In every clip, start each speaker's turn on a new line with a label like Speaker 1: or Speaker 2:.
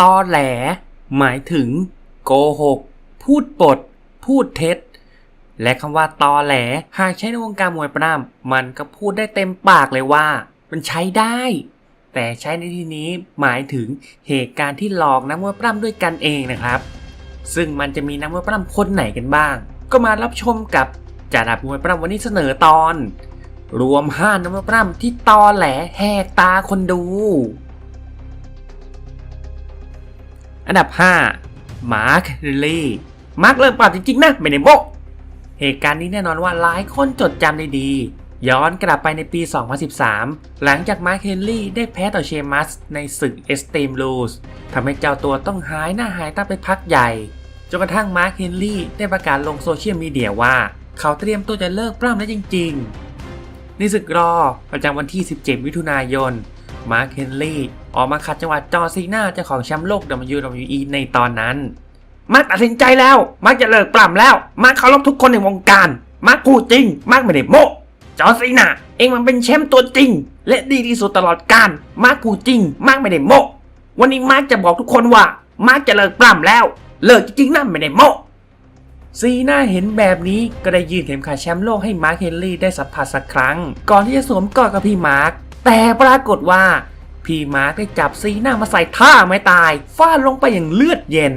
Speaker 1: ตอแหล หมายถึง โกหก พูดปด พูดเท็จ และคำว่าตอแหล หากใช้ในวงการมวยปล้ำมันก็พูดได้เต็มปากเลยว่า มันใช้ได้ แต่ใช้ในที่นี้หมายถึงเหตุการณ์ที่หลอกนักมวยปล้ำด้วยกันเองนะครับ ซึ่งมันจะมีนักมวยปล้ำคนไหนกันบ้าง ก็มารับชมกับจ่าดับมวยปล้ำวันนี้เสนอตอน รวมห้านักมวยปล้ำที่ตอแหลแหกตาคนดู อันดับ 5 มาร์คริลลี่มาร์คเลิกปราบจริงๆนะไม่ได้โมกเหตุการณ์นี้แน่นอนว่าหลายคนจดจำได้ดี ย้อนกลับไปในปี 2013 หลังจากมาร์คเฮนรี่ได้แพ้ต่อเชมัสในศึก Extreme Rules ทำให้เจ้าตัวต้องหายหน้าหายตาไปพักใหญ่ จนกระทั่งมาร์คเฮนรี่ได้ประกาศลงโซเชียลมีเดียว่า เขาเตรียมตัวจะเลิกปล้ำแล้วจริงๆ ในศึกรอประจำวันที่ 17 มิถุนายน มาร์คเฮนรี่ออกมาขัดจังหวะจอซีนาเจ้าของแชมป์โลก WWE ในตอนนั้น มาร์คตัดสินใจแล้ว มาร์คจะเลิกปล้ำแล้ว มาร์คเคารพทุกคนในวงการ มาร์คพูดจริง มาร์คไม่ได้โม้จอซีนาเองมันเป็นแชมป์ตัวจริง และดีที่สุดตลอดกาล มาร์คพูดจริง มาร์คไม่ได้โม้วันนี้มาร์คจะบอกทุกคนว่า มาร์คจะเลิกปล้ำแล้ว เลิกจริงๆนะไม่ได้โม้ซีน่าเห็นแบบนี้ก็ได้ยื่นเข็มขัดแชมป์โลกให้มาร์คเฮนรี่ได้สัมผัสสักครั้ง ก่อนที่จะสวมกอดกับพี่มาร์ค แต่ปรากฏว่า พี่มาร์คได้จับซีน่ามาใส่ท่าไม่ตายฟาดลงไปอย่างเลือดเย็น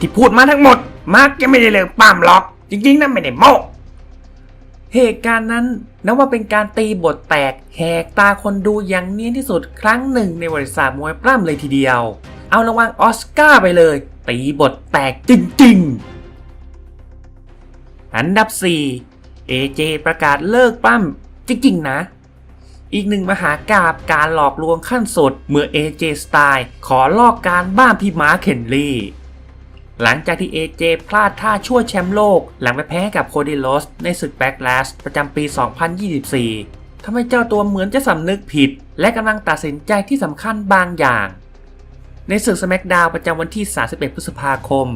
Speaker 1: ที่พูดมาทั้งหมด มาร์คยังไม่ได้เลิกปั้มหรอก จริงๆนั่นไม่ได้โม้เหตุการณ์นั้นนับว่าเป็นการตีบทแตกแหกตาคนดูอย่างเนียนที่สุดครั้งหนึ่งในบริษัทมวยปล้ำเลยทีเดียว เอารางวัลออสการ์ไปเลย ตีบทแตกจริงๆ อันดับ 4 AJ ประกาศเลิกปล้ำจริงๆนะ อีกหนึ่งมหากาบการหลอกลวงขั้นสุดเมื่อ AJ Style ขอลอกการบ้านพี่ม้าเคนลีหลังจากที่ AJ พลาดท่าช่วยแชมป์โลก หลังไปแพ้กับโคดิโลสในศึก Backlash ประจำปี 2024ทำให้เจ้าตัวเหมือนจะสำนึกผิด และกำลังตัดสินใจที่สำคัญบางอย่าง ในศึก SmackDown ประจำวันที่ 31 พฤษภาคม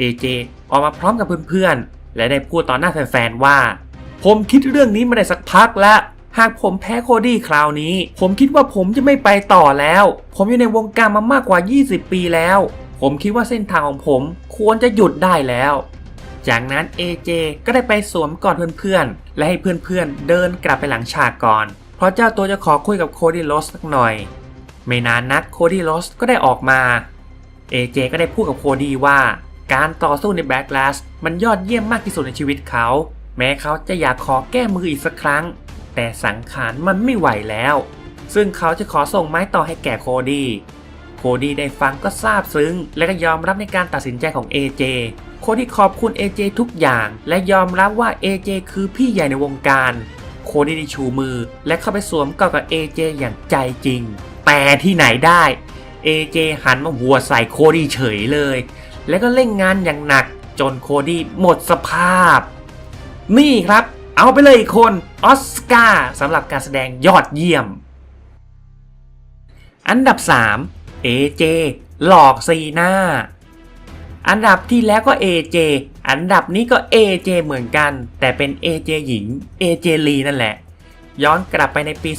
Speaker 1: AJ ออกมาพร้อมกับเพื่อนๆ และได้พูดต่อหน้าแฟนๆ ว่า ผมคิดเรื่องนี้มาได้สักพักแล้ว หากผมแพ้โคดี้คราวนี้ ผมคิดว่าผมจะไม่ไปต่อแล้ว ผมอยู่ในวงการมามากกว่า 20 ปีแล้ว ผมคิดว่าเส้นทางของผมควรจะหยุดได้แล้ว จากนั้น AJ ก็ได้ไปสวมกอดเพื่อนๆ และให้เพื่อนๆ เดินกลับไปหลังฉากก่อน เพราะเจ้าตัวจะขอคุยกับโคดี้โรสสักหน่อย ไม่นานนักโคดี้โรสก็ได้ออกมา AJ ก็ได้พูดกับโคดี้ว่าการต่อสู้ในแบ็กล s สมันยอดเยี่ยมมากที่สุดในชีวิตเขา แม้เขาจะอยากขอแก้มืออีกสักครั้ง แต่สังขารมันไม่ไหวแล้ว ซึ่งเขาจะขอส่งไม้ต่อให้แก่โคดี้โคดี้ได้ฟังก็ซาบซึ้ง และก็ยอมรับในการตัดสินใจของ AJ โคดี้ขอบคุณ AJ ทุกอย่าง และยอมรับว่า AJ คือพี่ใหญ่ในวงการ โคดี้ได้ชูมือ และเข้าไปสวมกอดกับ AJ อย่างใจจริง แต่ที่ไหนได้ AJ หันมาหัวใส่โคดี้เฉยเลย แล้วก็เล่นงานอย่างหนักจนโคดี้หมดสภาพ นี่ครับ เอาไปเลยอีกคนออสการ์สำหรับการแสดงยอดเยี่ยม อันดับ 3 AJ หลอกซีน่าอันดับที่แล้วก็ AJ อันดับนี้ก็ AJ เหมือนกัน แต่เป็น AJ หญิง AJ ลีนั่นแหละ ย้อนกลับไปในปี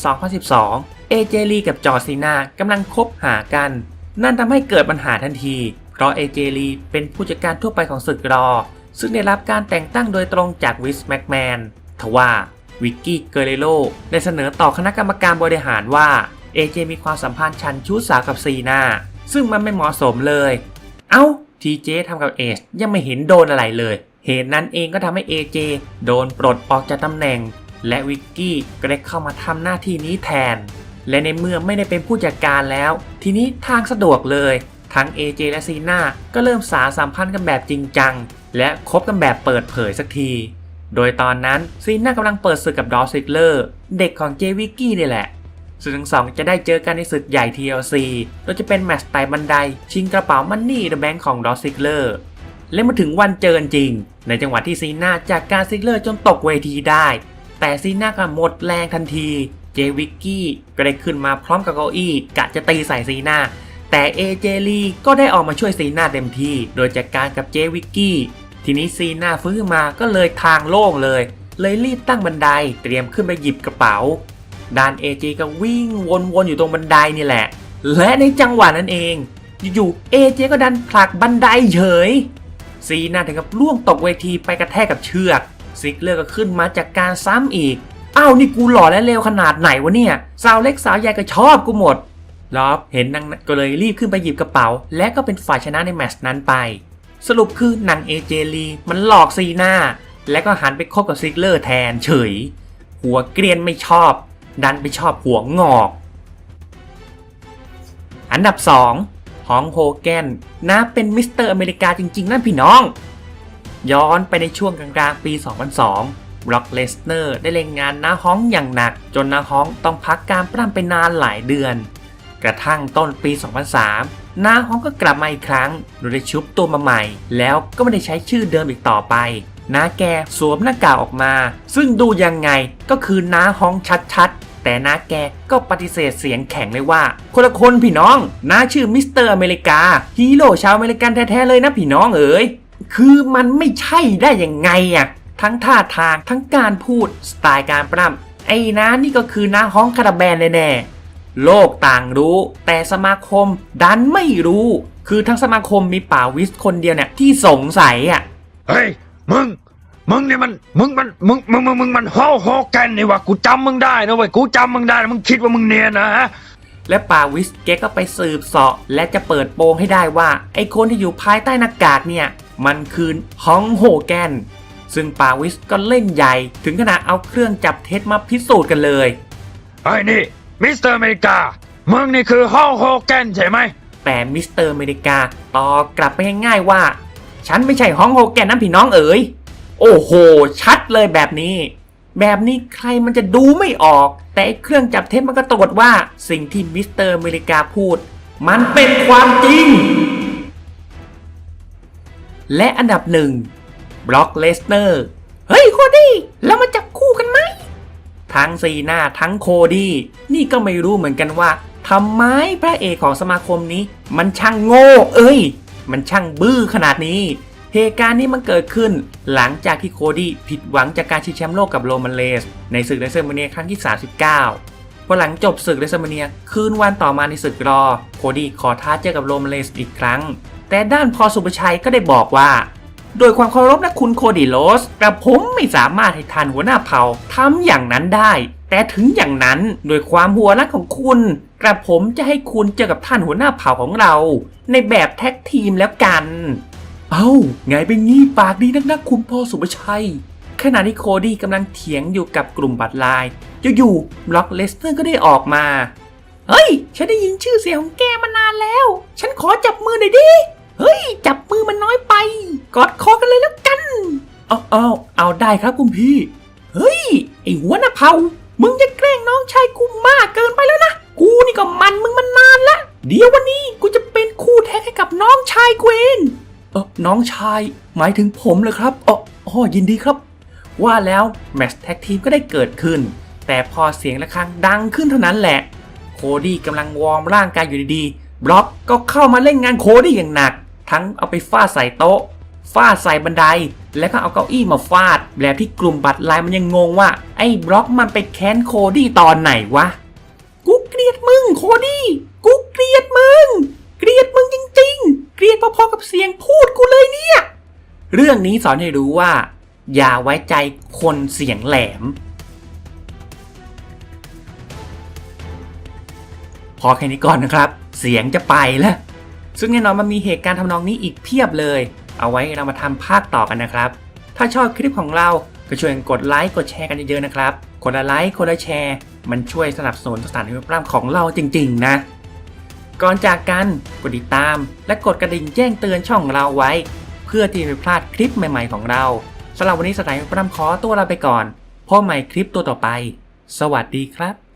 Speaker 1: 2012 AJ ลีกับจอซีนากำลังคบหากัน นั่นทำให้เกิดปัญหาทันที เพราะ AJ ลีเป็นผู้จัดการทั่วไปของศึกรอ ซึ่งได้รับการแต่งตั้งโดยตรงจากวิสแม็กแมน ทว่าวิกกี้เกเรโลได้เสนอต่อคณะกรรมการบริหารว่า AJ มีความสัมพันธ์ชันชู้สาวกับซีนาซึ่งมันไม่เหมาะสมเลย เอ้าทีเจทำกับเอชยังไม่เห็นโดนอะไรเลย เหตุนั้นเองก็ทำให้ AJ โดนปลดออกจากตำแหน่ง และวิกกี้ก็ได้เข้ามาทำหน้าที่นี้แทน และในเมื่อไม่ได้เป็นผู้จัดการแล้ว ทีนี้ทางสะดวกเลย ทั้ง AJ และซีนาก็เริ่มสารสัมพันธ์กันแบบจริงจัง และคบกันแบบเปิดเผยสักที โดยตอนนั้นซีน่ากำลังเปิดศึกกับดอสซิกเลอร์เด็กของเจวิกกี้นี่แหละ ซึ่งทั้งสองจะได้เจอกันในศึกใหญ่ TLC โดยจะเป็นแมตช์ไต่บันได ชิงกระเป๋ามันนี่เดอะแบงค์ของดอสซิกเลอร์และมาถึงวันเจอจริง ในจังหวะที่ซีน่าจากการซิกเลอร์จนตกเวทีได้ แต่ซีน่าก็หมดแรงทันที เจวิกกี้ก็ได้ขึ้นมาพร้อมกับเก้าอี้กะจะตีใส่ซีน่าแต่เอเจลีก็ได้ออกมาช่วยซีน่าเต็มที่ โดยจัดการกับเจวิกกี้ ทีนี้ซีน่าฟื้นขึ้นมาก็เลยทางโล่งเลย เลยรีบตั้งบันไดเตรียมขึ้นไปหยิบกระเป๋าดานเอจก็วิ่งวนๆอยู่ตรงบันไดนี่แหละ และในจังหวะนั้นเอง อยู่ๆเอเจก็ดันผลักบันไดเฉยซีน่าถึงกับล่วงตกเวทีไปกระแทกกับเชือกซิกเลอร์ก็ขึ้นมาจากการซ้ำอีกอ้าวนี่กูหล่อและเร็วขนาดไหนวะเนี่ย สาวเล็กสาวใหญ่ก็ชอบกูหมดลอบเห็นนางก็เลยรีบขึ้นไปหยิบกระเป๋า และก็เป็นฝ่ายชนะในแมตช์นั้นไป สรุปคือนางเอเจลีมันหลอกซีน่าและก็หันไปคบกับซิกเลอร์แทนเฉย หัวเกรียนไม่ชอบ ดันไปชอบหัวงอก อันดับ2ฮองโฮแกนนะเป็นมิสเตอร์อเมริกาจริงๆ นั่นพี่น้อง ย้อนไปในช่วงกลางๆ ปี 2002บล็อกเลสเนอร์ได้เล่นงานนาฮ้องอย่างหนัก จนนาฮ้องต้องพักการปล้ำไปนานหลายเดือน กระทั่งต้นปี 2003 นาฮ้องก็กลับมาอีกครั้งโดยได้ชุบตัวมาใหม่ แล้วก็ไม่ได้ใช้ชื่อเดิมอีกต่อไปน้าแกสวมหน้ากากออกมา ซึ่งดูยังไงก็คือน้าฮ้องชัดๆ แต่น้าแกก็ปฏิเสธเสียงแข็งเลยว่า คนละคนพี่น้องน้าชื่อมิสเตอร์อเมริกาฮีโร่ชาวอเมริกันแท้ๆเลยนะพี่น้องเอ๋ยคือมันไม่ใช่ได้ยังไงอะทั้งท่าทางทั้งการพูดสไตล์การปล้ำไอ้น้านี่ก็คือน้าฮ้องคาราแบนแน่ๆ โลกต่างรู้ แต่สมาคมดันไม่รู้ คือทั้งสมาคมมีป่าวิสคนเดียวเนี่ยที่สงสัยอะ
Speaker 2: เฮ้ยมึงมึงเนี่ยมันมึงมันมึงมึงมึงมึงมันฮอฮอแกนนี่วะกูจำมึงได้นะเว้ยกูจำมึงได้นะมึงคิดว่ามึงเนียนนะฮะ
Speaker 1: และปาวิสแกก็ไปสืบเสาะ และจะเปิดโปงให้ได้ว่าไอ้คนที่อยู่ภายใต้หน้ากากเนี่ย มันคือฮองโฮแกน ซึ่งปาวิสก็เล่นใหญ่ ถึงขนาดเอาเครื่องจับเท็จมาพิสูจน์กันเลย
Speaker 2: ไอ้นี่ มิสเตอร์อเมริกา มึงนี่คือฮอฮอแกนใช่ไหม
Speaker 1: แต่มิสเตอร์อเมริกาตอบกลับไปง่ายๆว่า ฉันไม่ใช่ฮองโฮแกนนะพี่น้องเอ๋ย โอ้โห ชัดเลยแบบนี้ แบบนี้ใครมันจะดูไม่ออก แต่ไอ้เครื่องจับเท็จมันก็ตรวจว่าสิ่งที่มิสเตอร์อเมริกาพูด มันเป็นความจริง และอันดับหนึ่งบล็อกเลสเนอร์ เฮ้ยโคดี้แล้วมาจับคู่กันไหม ทั้งซีนาทั้งโคดี้นี่ก็ไม่รู้เหมือนกันว่าทำไมพระเอกของสมาคมนี้ มันช่างโง่ เอ้ย มันช่างบื้อขนาดนี้ เหตุการณ์นี้มันเกิดขึ้นหลังจากที่โคดี้ผิดหวังจากการชิงแชมป์โลกกับโรมันเลส ในศึกเรเซอร์มาเนียครั้งที่ 39พอหลังจบศึกเรเซอร์มาเนียคืนวันต่อมาในศึกรอ โคดี้ขอท้าเจอกับโรมันเลสอีกครั้ง แต่ด้านพอสุภชัยก็ได้บอกว่า โดยความเคารพนะคุณโคดิโลสกระผมไม่สามารถให้ทานหัวหน้าเผ่าทำอย่างนั้นได้ แต่ถึงอย่างนั้นโดยความหัวรักของคุณกระผมจะให้คุณเจอกับท่านหัวหน้าเผ่าของเรา ในแบบแท็กทีมแล้วกัน เอ้าไงเป็นงี้ปากดีนักนักคุณพ่อสุภชัย ขณะที่โคดี้กำลังเถียงอยู่กับกลุ่มบัตรลายอยู่ๆบล็อกเลสเตอร์ก็ได้ออกมา เฮ้ย ฉันได้ยินชื่อเสียงของแกมานานแล้ว ฉันขอจับมือหน่อยดิ เฮ้ย จับมือมันน้อยไป กอดคอกันเลยแล้วกัน เอาเอาเอาได้ครับคุณพี่ เฮ้ย ไอ้หัวหน้าเผามึงจะแกล้งน้องชายกูมากเกินไปแล้วนะ กูนี่ก็มันมึงมันนานละเดี๋ยววันนี้กูจะเป็นคู่แท้ให้กับน้องชายกูเองเออน้องชายหมายถึงผมเลยครับอ๋ออ๋อยินดีครับ ว่าแล้วแมตช์แท็กทีมก็ได้เกิดขึ้น แต่พอเสียงะระฆังดังขึ้นเท่านั้นแหละ โคดี้กำลังวอร์มร่างกายอยู่ดีๆบล็อกก็เข้ามาเล่นงานโคดี้อย่างหนัก ทั้งเอาไปฟาดใส่โต๊ะ ฟาดใส่บันได แล้วก็เอาเก้าอี้มาฟาด แบบที่กลุ่มบัตรลายมันยังงงว่า ไอ้บล็อกมันไปแค้นโคดี้ตอนไหนวะ กูเกลียดมึงโคดี้ กูเกลียดมึง เกลียดมึงจริง ๆ เกลียดพอๆกับเสียงพูดกูเลยเนี่ย เรื่องนี้สอนให้รู้ว่า อย่าไว้ใจคนเสียงแหลมพอแค่นี้ก่อนนะครับ เสียงจะไปแล้ว ซึ่งแน่นอนมันมีเหตุการณ์ทำนองนี้อีกเพียบเลย เอาไว้เรามาทำภาคต่อกันนะครับ ถ้าชอบคลิปของเราก็ช่วยกดไลค์กดแชร์กันเยอะๆนะครับคนละไลค์คนละแชร์ มันช่วยสนับสนุนสถานที่ปล้ำของเราจริง ๆ นะ ก่อนจากกันกดติดตาม และกดกระดิ่งแจ้งเตือนช่องเราไว้ เพื่อที่จะไม่พลาดคลิปใหม่ ๆ ของเราสำหรับวันนี้สถานที่ปล้ำขอตัวลาไปก่อนพบใหม่คลิปตัวต่อไป สวัสดีครับ